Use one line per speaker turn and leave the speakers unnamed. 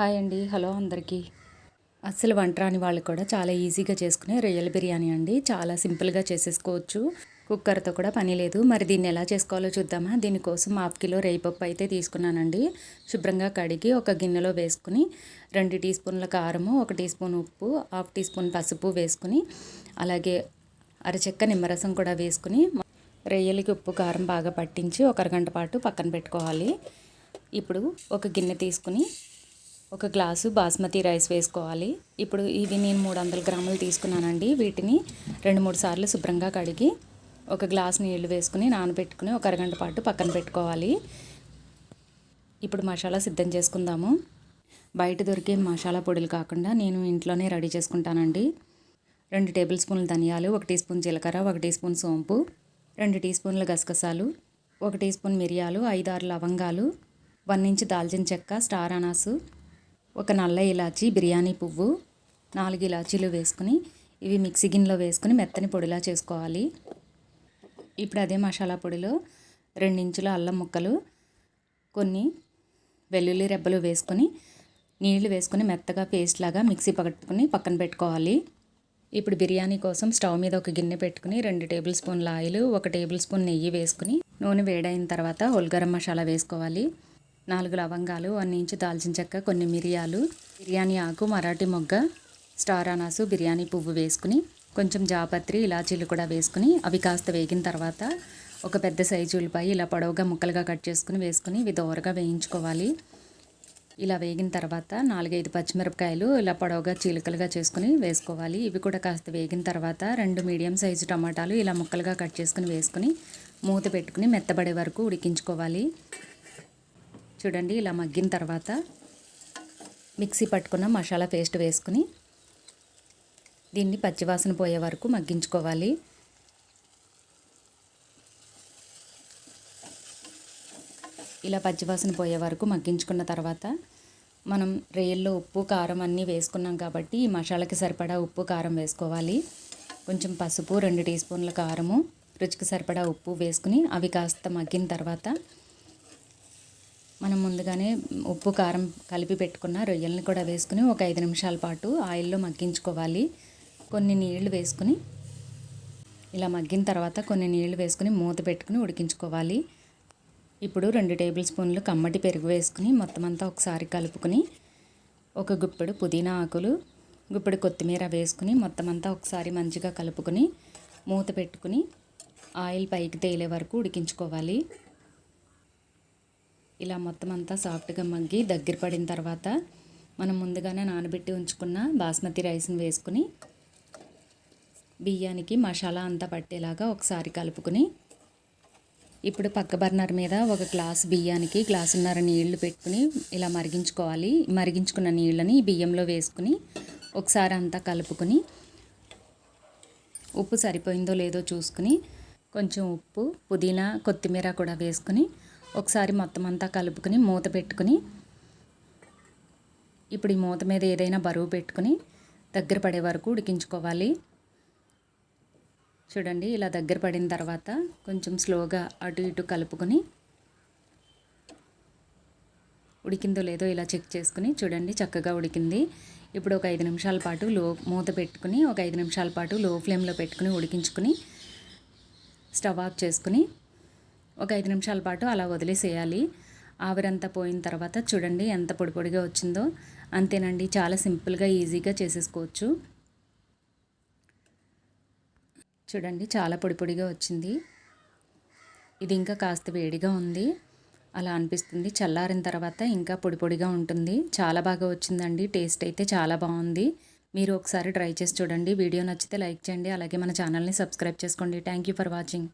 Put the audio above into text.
Hi అండి. Hello అందరికీ. అస్సలు వంట రాని వాళ్ళు కూడా చాలా ఈజీగా చేసుకునే రొయ్యల బిర్యానీ అండి. చాలా సింపుల్గా చేసేసుకోవచ్చు. కుక్కర్తో కూడా పని లేదు. మరి దీన్ని ఎలా చేసుకోవాలో చూద్దామా? దీనికోసం హాఫ్ కిలో రేయిపప్పు అయితే తీసుకున్నానండి. శుభ్రంగా కడిగి ఒక గిన్నెలో వేసుకుని రెండు టీ స్పూన్ల కారము ఒక టీ స్పూన్ ఉప్పు హాఫ్ టీ స్పూన్ పసుపు వేసుకుని అలాగే అరచెక్క నిమ్మరసం కూడా వేసుకుని రొయ్యలకి ఉప్పు కారం బాగా పట్టించి ఒక అరగంట పాటు పక్కన పెట్టుకోవాలి. ఇప్పుడు ఒక గిన్నె తీసుకుని ఒక గ్లాసు బాస్మతి రైస్ వేసుకోవాలి. ఇప్పుడు ఇవి నేను మూడు వందల గ్రాములు తీసుకున్నానండి. వీటిని రెండు మూడు సార్లు శుభ్రంగా కడిగి ఒక గ్లాస్ నీళ్ళు వేసుకుని నానబెట్టుకుని ఒక అరగంట పాటు పక్కన పెట్టుకోవాలి. ఇప్పుడు మసాలా సిద్ధం చేసుకుందాము. బయట దొరికే మసాలా పొడులు కాకుండా నేను ఇంట్లోనే రెడీ చేసుకుంటానండి. రెండు టేబుల్ స్పూన్ల ధనియాలు ఒక టీ స్పూన్ జీలకర్ర ఒక టీ స్పూన్ సోంపు రెండు టీ స్పూన్ల గసగసాలు ఒక టీ స్పూన్ మిరియాలు ఐదారు లవంగాలు వన్ ఇంచ్ దాల్చిన చెక్క స్టార్ అనాసు ఒక నల్ల ఇలాచి బిర్యానీ పువ్వు నాలుగు ఇలాచీలు వేసుకుని ఇవి మిక్సీ గిన్నెలో వేసుకుని మెత్తని పొడిలా చేసుకోవాలి. ఇప్పుడు అదే మసాలా పొడిలో రెండించుల అల్లం ముక్కలు కొన్ని వెల్లుల్లి రెబ్బలు వేసుకొని నీళ్ళు వేసుకొని మెత్తగా పేస్ట్ లాగా మిక్సీ పట్టుకుని పక్కన పెట్టుకోవాలి. ఇప్పుడు బిర్యానీ కోసం స్టవ్ మీద ఒక గిన్నె పెట్టుకుని రెండు టేబుల్ స్పూన్ల ఆయిల్ ఒక టేబుల్ స్పూన్ నెయ్యి వేసుకుని నూనె వేడైన తర్వాత ఉల్గరం మసాలా వేసుకోవాలి. నాలుగు లవంగాలు వన్ ఇంచు దాల్చిన చెక్క కొన్ని మిరియాలు బిర్యానీ ఆకు మరాఠీ మొగ్గ స్టార్ అనాసు బిర్యానీ పువ్వు వేసుకుని కొంచెం జాపత్రి ఇలాచీలు కూడా వేసుకుని అవి కాస్త వేగిన తర్వాత ఒక పెద్ద సైజు ఉల్లిపాయ ఇలా పొడవుగా ముక్కలుగా కట్ చేసుకుని వేసుకుని ఇవి దోరగా వేయించుకోవాలి. ఇలా వేగిన తర్వాత నాలుగైదు పచ్చిమిరపకాయలు ఇలా పొడవుగా చీలికలుగా చేసుకుని వేసుకోవాలి. ఇవి కూడా కాస్త వేగిన తర్వాత రెండు మీడియం సైజు టమాటాలు ఇలా ముక్కలుగా కట్ చేసుకుని వేసుకుని మూత పెట్టుకుని మెత్తబడే వరకు ఉడికించుకోవాలి. చూడండి ఇలా మగ్గిన తర్వాత మిక్సీ పట్టుకున్న మసాలా పేస్ట్ వేసుకుని. దీన్ని పచ్చివాసన పోయే వరకు మగ్గించుకోవాలి. ఇలా పచ్చివాసన పోయే వరకు మగ్గించుకున్న తర్వాత మనం రేల్లో ఉప్పు కారం అన్నీ వేసుకున్నాం కాబట్టి ఈ మసాలాకి సరిపడా ఉప్పు కారం వేసుకోవాలి. కొంచెం పసుపు రెండు టీ స్పూన్ల కారము రుచికి సరిపడా ఉప్పు వేసుకుని అవి కాస్త మగ్గిన తర్వాత మనం ముందుగానే ఉప్పు కారం కలిపి పెట్టుకున్న రొయ్యల్ని కూడా వేసుకుని ఒక ఐదు నిమిషాల పాటు ఆయిల్లో మగ్గించుకోవాలి. కొన్ని నీళ్ళు వేసుకుని ఇలా మగ్గిన తర్వాత కొన్ని నీళ్ళు వేసుకుని మూత పెట్టుకుని ఉడికించుకోవాలి. ఇప్పుడు రెండు టేబుల్ స్పూన్లు కమ్మటి పెరుగు వేసుకుని మొత్తం అంతా ఒకసారి కలుపుకొని ఒక గుప్పెడు పుదీనా ఆకులు గుప్పెడు కొత్తిమీర వేసుకుని మొత్తం అంతా ఒకసారి మంచిగా కలుపుకొని మూత పెట్టుకుని ఆయిల్ పైకి తేలే వరకు ఉడికించుకోవాలి. ఇలా మొత్తం అంతా సాఫ్ట్గా మగ్గి దగ్గర పడిన తర్వాత మనం ముందుగానే నానబెట్టి ఉంచుకున్న బాస్మతి రైస్ని వేసుకుని బియ్యానికి మసాలా అంతా పట్టేలాగా ఒకసారి కలుపుకుని ఇప్పుడు పక్క బర్నర్ మీద ఒక గ్లాస్ బియ్యానికి గ్లాసున్నర నీళ్ళు పెట్టుకుని ఇలా మరిగించుకోవాలి. మరిగించుకున్న నీళ్ళని బియ్యంలో వేసుకుని ఒకసారి అంతా కలుపుకొని ఉప్పు సరిపోయిందో లేదో చూసుకుని కొంచెం ఉప్పు పుదీనా కొత్తిమీర కూడా వేసుకుని ఒకసారి మొత్తం అంతా కలుపుకొని మూత పెట్టుకుని ఇప్పుడు ఈ మూత మీద ఏదైనా బరువు పెట్టుకుని దగ్గర పడే వరకు ఉడికించుకోవాలి. చూడండి ఇలా దగ్గర పడిన తర్వాత కొంచెం స్లోగా అటు ఇటు కలుపుకొని ఉడికిందో లేదో ఇలా చెక్ చేసుకుని చూడండి చక్కగా ఉడికింది. ఇప్పుడు ఒక ఐదు నిమిషాల పాటు లో మూత పెట్టుకుని ఒక ఐదు నిమిషాల పాటు లో ఫ్లేమ్లో పెట్టుకుని ఉడికించుకుని స్టవ్ ఆఫ్ చేసుకుని ఒక ఐదు నిమిషాల పాటు అలా వదిలేసేయాలి. ఆవిరంతా పోయిన తర్వాత చూడండి ఎంత పొడి పొడిగా వచ్చిందో. అంతేనండి చాలా సింపుల్గా ఈజీగా చేసేసుకోవచ్చు. చూడండి చాలా పొడి పొడిగా వచ్చింది. ఇది ఇంకా కాస్త వేడిగా ఉంది. అలా అనిపిస్తుంది. చల్లారిన తర్వాత ఇంకా పొడి పొడిగా ఉంటుంది. చాలా బాగా వచ్చిందండి. టేస్ట్ అయితే చాలా బాగుంది. మీరు ఒకసారి ట్రై చేసి చూడండి. వీడియో నచ్చితే లైక్ చేయండి. అలాగే మన ఛానల్ని సబ్స్క్రైబ్ చేసుకోండి. Thank you for watching.